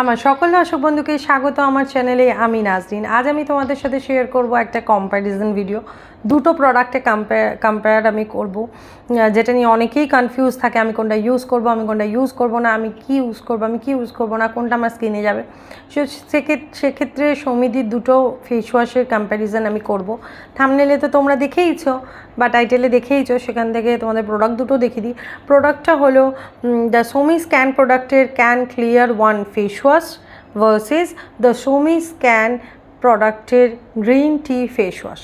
আমার সকল দর্শক বন্ধুকে স্বাগত। আমার চ্যানেলে আমি নাজরিন। আজ আমি তোমাদের সাথে শেয়ার করব একটা কম্প্যারিজন ভিডিও দুটো প্রোডাক্টে কম্পেয়ার কম্পেয়ার আমি করব। যেটা নিয়ে অনেকেই কনফিউজ থাকে, আমি কোনটা ইউজ করব, আমি কোনটা ইউজ করব না, আমি কি ইউজ করব, আমি কি ইউজ করব না, কোনটা আমার স্কিনে যাবে। সে- সেক্ষেত্রে সমিতির দুটো ফেস ওয়াশের কম্প্যারিজন আমি করব। থামনেলে তো তোমরা দেখেইছো, বা টাইটেলে দেখেইছো, সেখান থেকে তোমাদের প্রোডাক্ট দুটো দেখিয়ে দিই। প্রোডাক্টটা হলো দ্য সোমি স্ক্যান প্রোডাক্টের can clear one face wash versus the Somi scan প্রোডাক্টের green tea face wash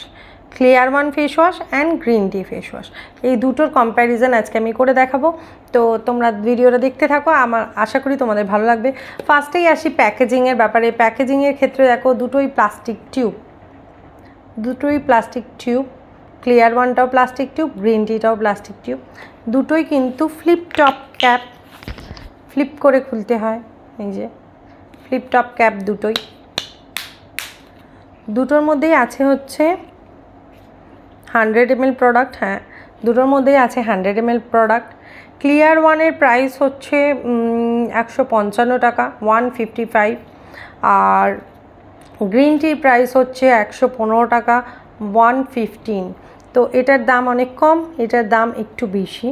clear one face wash and green tea face wash এই দুটোর কম্প্যারিজন আজকে আমি করে দেখাবো। তো তোমরা ভিডিওটা দেখতে থাকো। আমার আশা করি তোমাদের ভালো লাগবে। ফার্স্টেই আসি প্যাকেজিংয়ের ব্যাপারে। প্যাকেজিংয়ের ক্ষেত্রে দেখো দুটোই প্লাস্টিক টিউব দুটোই প্লাস্টিক টিউব ক্লিয়ার ওয়ানটাও প্লাস্টিক টিউব গ্রিন টিটাও প্লাস্টিক টিউব দুটোই কিন্তু ফ্লিপ টপ ক্যাপ ফ্লিপ করে খুলতে হয়। এই যে ফ্লিপ টপ ক্যাপ দুটোই। দুটোর মধ্যেই আছে হচ্ছে হান্ড্রেড এমএল প্রোডাক্ট হ্যাঁ দুটোর মধ্যেই আছে হান্ড্রেড এমএল প্রোডাক্ট ক্লিয়ার ওয়ানের প্রাইস হচ্ছে একশো পঞ্চান্ন টাকা ওয়ান ফিফটি ফাইভ আর গ্রিন টির প্রাইস হচ্ছে একশো পনেরো টাকা ওয়ান ফিফটিন তো এটার দাম অনেক কম, এটার দাম একটু বেশি।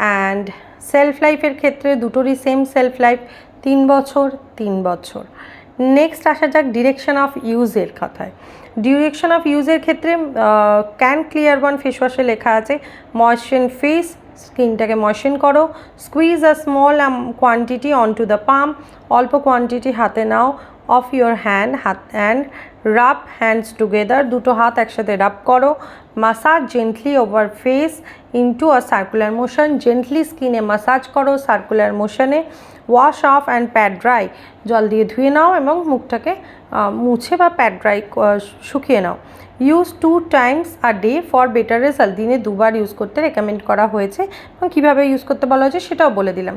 অ্যান্ড সেলফ লাইফের ক্ষেত্রে দুটোরই সেম সেলফ লাইফ তিন বছর তিন বছর। নেক্সট আসা যাক ডিরেকশন অফ ইউজের কথায়। ডিরেকশন অফ ইউজের ক্ষেত্রে ক্যান ক্লিয়ার ওয়ান ফেস ওয়াশে লেখা আছে ময়শ্চার ফেস স্কিনটাকে ময়শ্চার করো squeeze a small quantity on to the palm অল্প কোয়ান্টিটি হাতে নাও অফ ইয়োর হ্যান্ড হাত অ্যান্ড রাব হ্যান্ডস টুগেদার দুটো হাত একসাথে রাব করো massage gently over face into a circular motion gently স্কিনে মাসাজ করো circular মোশনে wash off and pat dry জল দিয়ে ধুয়ে নাও এবং মুখটাকে মুছে বা প্যাড ড্রাই শুকিয়ে নাও। Use two times a day for better result দিনে দুবার ইউজ করতে রেকমেন্ড করা হয়েছে। এবং কীভাবে ইউজ করতে বলা হয়েছে সেটাও বলে দিলাম।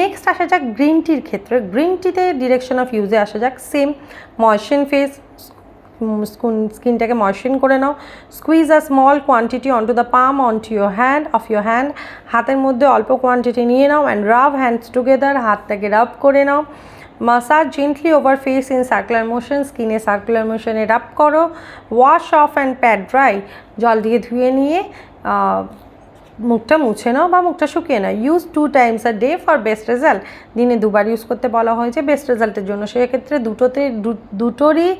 নেক্সট আসা যাক গ্রিন টির ক্ষেত্রে। গ্রিন টিতে ডিরেকশন অফ ইউজে আসা যাক। সেম ময়শন ফেস স্কিনটাকে ময়শ্চার করে নাও। Squeeze a small quantity on to the palm on to your hand of your hand হাতের মধ্যে অল্প কোয়ান্টিটি নিয়ে নাও অ্যান্ড রাব হ্যান্ডস টুগেদার হাতটাকে রাব করে নাও। Massage gently over face in circular motion স্কিনে সার্কুলার মোশনে রাব করো। Wash off and pat dry জল দিয়ে ধুয়ে নিয়ে মুখটা মুছে নাও বা মুখটা শুকিয়ে নাও। Use two times a day for best result দিনে দুবার ইউজ করতে বলা হয়েছে বেস্ট রেজাল্টের জন্য। সেক্ষেত্রে দুটোতে দুটোরই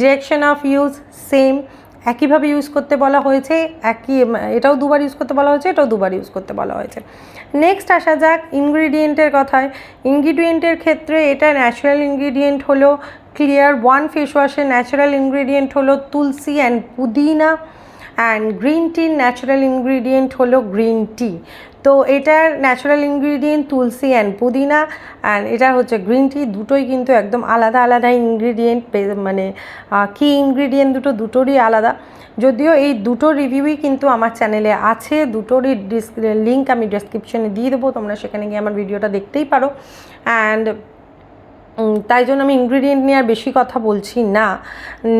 ডিরেকশন অফ ইউজ সেম একইভাবে ইউজ করতে বলা হয়েছে, একই, এটাও দুবার ইউজ করতে বলা হয়েছে, এটাও দুবার ইউজ করতে বলা হয়েছে। নেক্সট আসা যাক ইনগ্রিডিয়েন্টের কথায়। ইনগ্রিডিয়েন্টের ক্ষেত্রে এটা ন্যাচারাল ইনগ্রিডিয়েন্ট হলো ক্লিয়ার ওয়ান ফেস ওয়াশের ন্যাচারাল ইনগ্রিডিয়েন্ট হলো tulsi and pudina. And green টির ন্যাচারাল ইনগ্রিডিয়েন্ট হলো গ্রিন টি তো এটার natural ingredient tulsi and pudina and এটা হচ্ছে গ্রিন টি দুটোই কিন্তু একদম আলাদা আলাদা ইনগ্রিডিয়েন্ট মানে কি ইনগ্রিডিয়েন্ট দুটো দুটোরই আলাদা। যদিও এই দুটো রিভিউই কিন্তু আমার চ্যানেলে আছে, দুটোরই লিঙ্ক আমি ডেসক্রিপশনে দিয়ে দেবো, তোমরা সেখানে গিয়ে আমার ভিডিওটা দেখতেই পারো। অ্যান্ড তাই জন্য আমি ইনগ্রিডিয়েন্ট নিয়ে আর বেশি কথা বলছি না।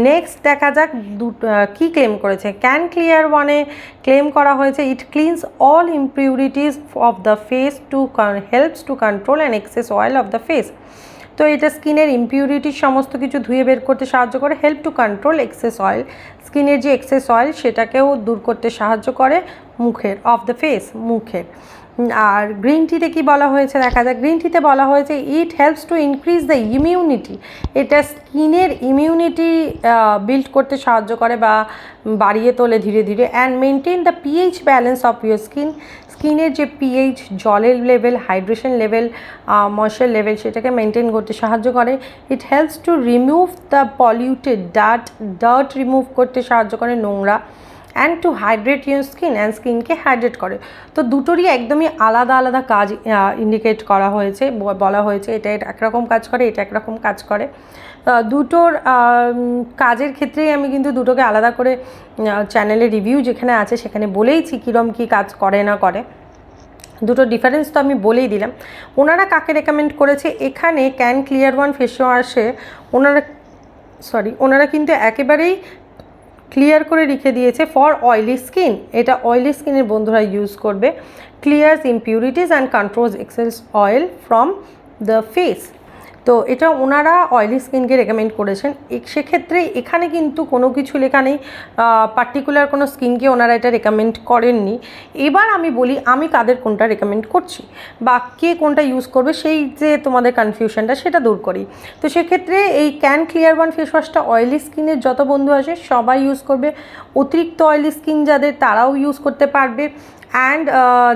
নেক্সট দেখা যাক দুটো কী ক্লেম করেছে। ক্যান ক্লিয়ার ওয়ানে ক্লেম করা হয়েছে it cleans all impurities of the face to helps to control and excess oil of the face তো এটা স্কিনের ইম্পিউরিটির সমস্ত কিছু ধুয়ে বের করতে সাহায্য করে help to control excess oil স্কিনের যে এক্সেস অয়েল সেটাকেও দূর করতে সাহায্য করে মুখের অফ দ্য ফেস মুখের। আর গ্রিন টিতে কি বলা হয়েছে? দেখা যায় গ্রিন টিতে বলা হয়েছে it helps to increase the immunity এটা স্কিনের ইমিউনিটি বিল্ড করতে সাহায্য করে বা বাড়িয়ে তোলে ধীরে ধীরে and maintain the pH balance of your skin স্কিনের যে পিএইচ জলের level hydration level moisture level সেটাকে মেনটেন করতে সাহায্য করে। It helps to remove the polluted ডাট dirt remove করতে সাহায্য করে নোংরা। And to hydrate your skin and স্কিনকে হাইড্রেট করে। তো দুটোরই একদমই আলাদা আলাদা কাজ ইন্ডিকেট করা হয়েছে বলা হয়েছে, এটা এটা একরকম কাজ করে, এটা একরকম কাজ করে। দুটোর কাজের ক্ষেত্রেই আমি কিন্তু দুটোকে আলাদা করে চ্যানেলে রিভিউ যেখানে আছে সেখানে বলেইছি কীরম কী কাজ করে না করে। দুটো ডিফারেন্স তো আমি বলেই দিলাম। ওনারা কাকে রেকমেন্ড করেছে? এখানে ক্যান ক্লিয়ার ওয়ান ফেস ওয়াশে ওনারা সরি ওনারা কিন্তু একেবারেই ক্লিয়ার করে রেখে দিয়েছে ফর অয়েলি স্কিন এটা অয়েলি স্কিনের বন্ধুরা ইউজ করবে। Clears impurities and controls excess oil from the face তো এটা ওনারা অয়েলি স্কিনকে রেকমেন্ড করেছেন। সেক্ষেত্রে এখানে কিন্তু কোনো কিছু লেখা নেই। পার্টিকুলার কোনো স্কিনকে ওনারা এটা রেকমেন্ড করেননি। এবার আমি বলি, আমি কাদের কোনটা রেকমেন্ড করছি? বা কে কোনটা ইউজ করবে? সেই যে তোমাদের কনফিউশনটা সেটা দূর করি। তো সেক্ষেত্রে এই ক্যান ক্লিয়ার ওয়ান ফেস ওয়াশটা অয়েলি স্কিনের যত বন্ধু আছে, সবাই ইউজ করবে। অতিরিক্ত অয়েলি স্কিন যাদের, তারাও ইউজ করতে পারবে। অ্যান্ড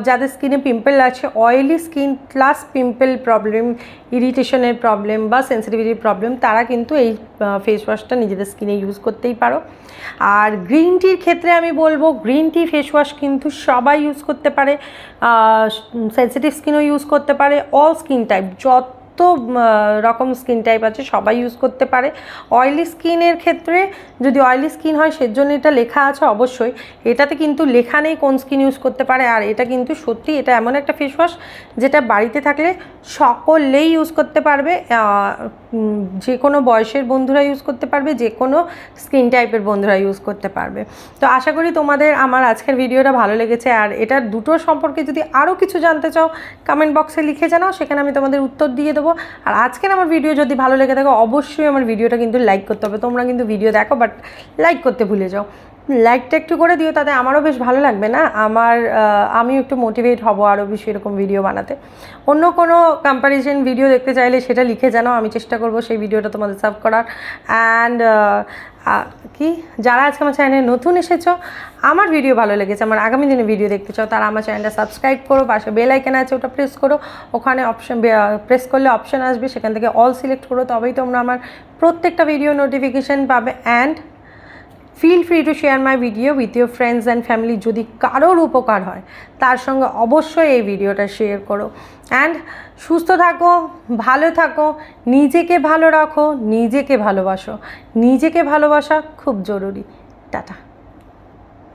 যাদের স্কিনে পিম্পল আছে oily skin plus pimple problem ইরিটেশনের problem বা সেন্সিটিভিটির প্রবলেম তারা কিন্তু এই ফেস ওয়াশটা নিজেদের স্কিনে ইউজ করতেই পারো। আর গ্রিন টির ক্ষেত্রে আমি বলব গ্রিন টি ফেস ওয়াশ কিন্তু সবাই ইউজ করতে পারে। সেন্সিটিভ স্কিনও ইউজ করতে পারে। অল স্কিন টাইপ যত রকম স্কিন টাইপ আছে, সবাই ইউজ করতে পারে। অয়েলি স্কিনের ক্ষেত্রে যদি অয়েলি স্কিন হয়, সেজন্য এটা লেখা আছে অবশ্যই। এটাতে কিন্তু লেখা নেই কোন স্কিন ইউজ করতে পারে, আর এটা কিন্তু সত্যি এটা এমন একটা ফেস ওয়াশ যেটা বাড়িতে থাকলে সকলেই ইউজ করতে পারবে। যে কোনো বয়সের বন্ধুরা ইউজ করতে পারবে, যে কোনো স্কিন টাইপের বন্ধুরা ইউজ করতে পারবে। তো আশা করি তোমাদের আমার আজকের ভিডিওটা ভালো লেগেছে, আর এটার দুটোর সম্পর্কে যদি আরও কিছু জানতে চাও কমেন্ট বক্সে লিখে জানাও, সেখানে আমি তোমাদের উত্তর দিয়ে আর আজকের আমার ভিডিও যদি ভালো লেগে থাকে, অবশ্যই আমার ভিডিওটা কিন্তু লাইক করতে হবে। তোমরা কিন্তু ভিডিও দেখো বাট লাইক করতে ভুলে যাও। লাইকটা একটু করে দিও, তাতে আমারও বেশ ভালো লাগবে না। আমার আমিও একটু মোটিভেট হব আরও বেশি এরকম ভিডিও বানাতে। অন্য কোনো কম্প্যারিজন ভিডিও দেখতে চাইলে সেটা লিখে জানাও আমি চেষ্টা করব সেই ভিডিওটা তোমাদের সার্ভ করার। অ্যান্ড কি? যারা আজকে আমার চ্যানেলে নতুন এসেছ, আমার ভিডিও ভালো লেগেছে, আমার আগামী দিনে ভিডিও দেখতে চাও, তারা আমার চ্যানেলটা সাবস্ক্রাইব করো, পাশে বেল আইকন আছে, ওটা প্রেস করো। ওখানে অপশন প্রেস করলে অপশন আসবে, সেখান থেকে অল সিলেক্ট করো, তবেই তোমরা আমার প্রত্যেকটা ভিডিও নোটিফিকেশান পাবে। And feel free to share my video with your friends and family যদি কারোর উপকার হয়, তার সঙ্গে অবশ্যই এই ভিডিওটা শেয়ার করো। অ্যান্ড সুস্থ থাকো, ভালো থাকো, নিজেকে ভালো রাখো, নিজেকে ভালোবাসো। নিজেকে ভালোবাসা খুব জরুরি। টাটা।